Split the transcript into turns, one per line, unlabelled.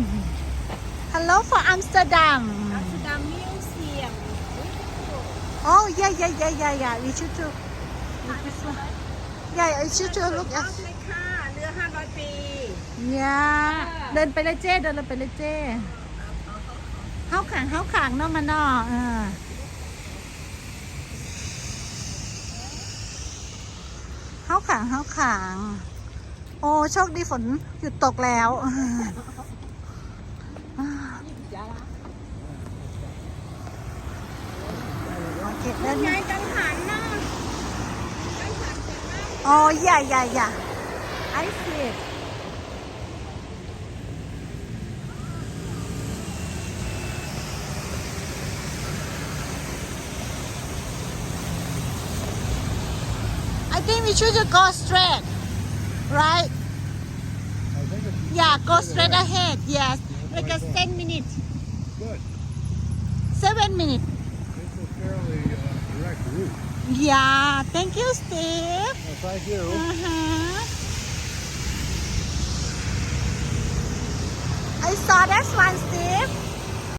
Hello for Amsterdam
Amsterdam Museum
Oh yeah yeah yeah yeah yeah we should to this one yeah I should to look
ยอ
at
ดเลยค่ะเรือ500 ปี
yeah เดินไปเลยเจ้เดินไปเลยเจ้เฮาขางเฮาขางเนาะมันเนาะเออเฮาขางเฮาขาง โอ้โชคดีฝนหยุดตกแล้ว เคเดิน
ยายกังหันนะกังหันเสร็จแล้ว
อ๋อ yeah yeah yeah I see it I think we should just go straight right
I think it's
yeah go straight ahead yes like a 10 minutes
good.
7 minutes yeah thank you Steve
Well, thank you.
Uh-huh. I saw that one, Steve.